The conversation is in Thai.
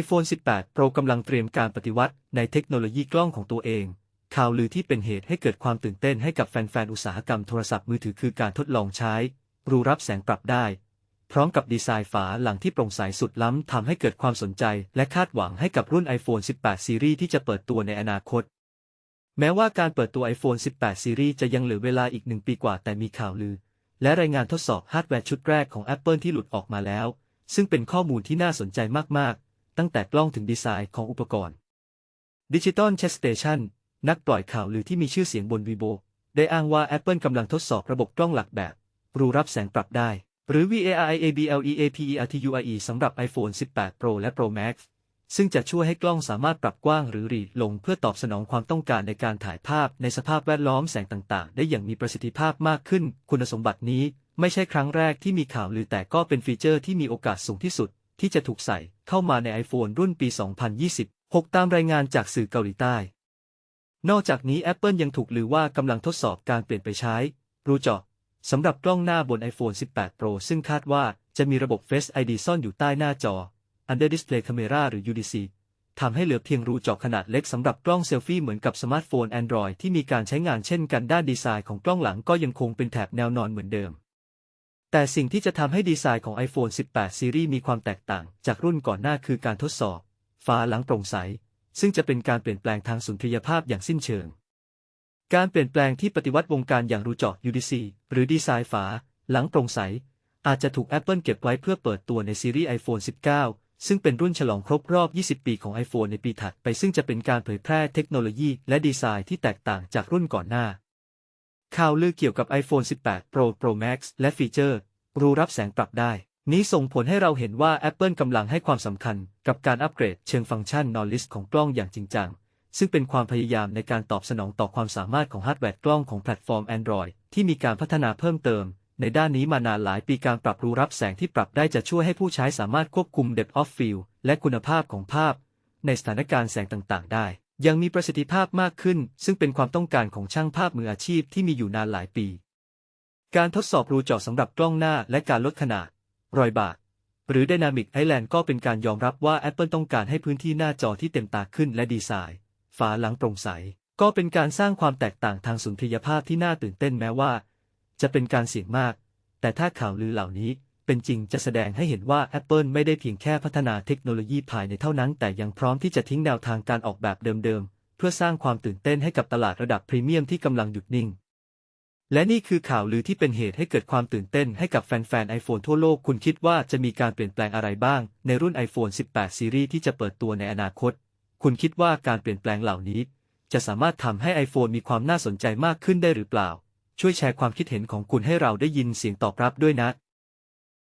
iPhone 18 Pro กำลังเตรียมการปฏิวัติในเทคโนโลยีกล้องของตัวเอง ข่าวลือที่เป็นเหตุให้เกิดความตื่นเต้นให้กับแฟนๆ อุตสาหกรรมโทรศัพท์มือถือคือการทดลองใช้ รูรับแสงปรับได้ พร้อมกับดีไซน์ฝาหลังที่โปร่งใสสุดล้ำทำให้เกิดความสนใจ และคาดหวังให้กับรุ่น iPhone 18ซีรีส์ที่จะเปิดตัวในอนาคต แม้ว่าการเปิดตัว iPhone 18ซีรีส์จะยังเหลือเวลาอีกหนึ่งปีกว่าแต่มีข่าวลือ และรายงานทดสอบฮาร์ดแวร์ชุดแรกของ Apple ที่หลุดออกมาแล้ว ซึ่งเป็นข้อมูลที่น่าสนใจมากๆ ตั้งแต่กล้องถึงดีไซน์ของอุปกรณ์ Digital Chess Station นักปล่อยข่าวลือที่มีชื่อเสียงบนวีโบได้อ้างว่า Apple กำลังทดสอบระบบกล้องหลักแบบ รูรับแสงปรับได้ หรือ VARIABLEAPERTURE สำหรับ iPhone 18 Pro และ Pro Max ซึ่งจะช่วยให้กล้องสามารถปรับกว้างหรือรีดลงเพื่อตอบสนองความต้องการในการถ่ายภาพในสภาพแวดล้อมแสงต่างๆ ได้อย่างมีประสิทธิภาพมากขึ้น คุณสมบัตินี้ไม่ใช่ครั้งแรกที่มีข่าวลือแต่ก็เป็นฟีเจอร์ที่มีโอกาสสูงที่สุด ที่จะถูกใส่เข้ามาใน iPhone รุ่นปี 2026 ตามรายงานจากสื่อเกาหลีใต้ นอกจากนี้ Apple ยังถูกลือว่ากำลังทดสอบการเปลี่ยนไปใช้ รูจาะสำหรับกล้องหน้าบน iPhone 18 Pro ซึ่งคาดว่าจะมีระบบ Face ID ซ่อนอยู่ใต้หน้าจอ Under Display Camera หรือ UDC ทำให้เหลือเพียงรูจาะขนาดเล็กสำหรับกล้องเซลฟี่เหมือนกับสมาร์ทโฟน Android ที่มีการใช้งานเช่นกันด้านดีไซน์ของกล้องหลังก็ยังคงเป็นแถบแนวนอนเหมือนเดิม แต่สิ่งที่จะทำให้ดีไซน์ของ iPhone 18ซีรีส์มีความแตกต่างจากรุ่นก่อนหน้าคือการทดสอบฝาหลังโปร่งใส ซึ่งจะเป็นการเปลี่ยนแปลงทางสุนทรียภาพอย่างสิ้นเชิง การเปลี่ยนแปลงที่ปฏิวัติวงการอย่างรูเจาะ UDC หรือดีไซน์ฝาหลังโปร่งใส อาจจะถูก Apple เก็บไว้เพื่อเปิดตัวในซีรีส์ iPhone 19 ซึ่งเป็นรุ่นฉลองครบรอบ 20 ปีของ iPhone ในปีถัดไปซึ่งจะเป็นการเผยแพร่เทคโนโลยีและดีไซน์ที่แตกต่างจากรุ่นก่อนหน้า ข่าวลือเกี่ยวกับ iPhone 18 Pro Pro Max และฟีเจอร์รูรับแสงปรับได้ นี้ส่งผลให้เราเห็นว่า Apple กำลังให้ความสำคัญกับการอัปเกรดเชิงฟังก์ชัน Knowledge ของกล้องอย่างจริงจัง ซึ่งเป็นความพยายามในการตอบสนองต่อความสามารถของฮาร์ดแวร์กล้องของแพลตฟอร์ม Android ที่มีการพัฒนาเพิ่มเติม ในด้านนี้มานานหลายปีการปรับรูรับแสงที่ปรับได้จะช่วยให้ผู้ใช้สามารถควบคุม Depth of Field และคุณภาพของภาพ ในสถานการณ์แสงต่างๆ ได้ ยังมีประสิทธิภาพมากขึ้น ซึ่งเป็นความต้องการของช่างภาพมืออาชีพที่มีอยู่นานหลายปี การทดสอบรูเจาะสำหรับกล้องหน้าและการลดขนาด รอยบาก หรือ Dynamic Island ก็เป็นการยอมรับว่า Apple ต้องการให้พื้นที่หน้าจอที่เต็มตาขึ้นและดีไซน์ฝาหลังโปร่งใส ก็เป็นการสร้างความแตกต่างทางสุนทรียภาพที่น่าตื่นเต้นแม้ว่า จะเป็นการเสี่ยงมาก แต่ถ้าข่าวลือเหล่านี้ เป็นจริงจะแสดงให้เห็นว่า Apple ไม่ได้เพียงแค่พัฒนาเทคโนโลยีภายในเท่านั้น แต่ยังพร้อมที่จะทิ้งแนวทางการออกแบบเดิมๆ เพื่อสร้างความตื่นเต้นให้กับตลาดระดับพรีเมียมที่กำลังหยุดนิ่ง และนี่คือข่าวลือที่เป็นเหตุให้เกิดความตื่นเต้นให้กับแฟนๆ iPhone ทั่วโลก คุณคิดว่าจะมีการเปลี่ยนแปลงอะไรบ้าง ในรุ่น iPhone 18ซีรีส์ที่จะเปิดตัวในอนาคต คุณคิดว่าการเปลี่ยนแปลงเหล่านี้ จะสามารถทำให้ iPhone มีความน่าสนใจมากขึ้นได้หรือเปล่า ช่วยแชร์ความคิดเห็นของคุณให้เราได้ยินเสียงตอบรับด้วยนะ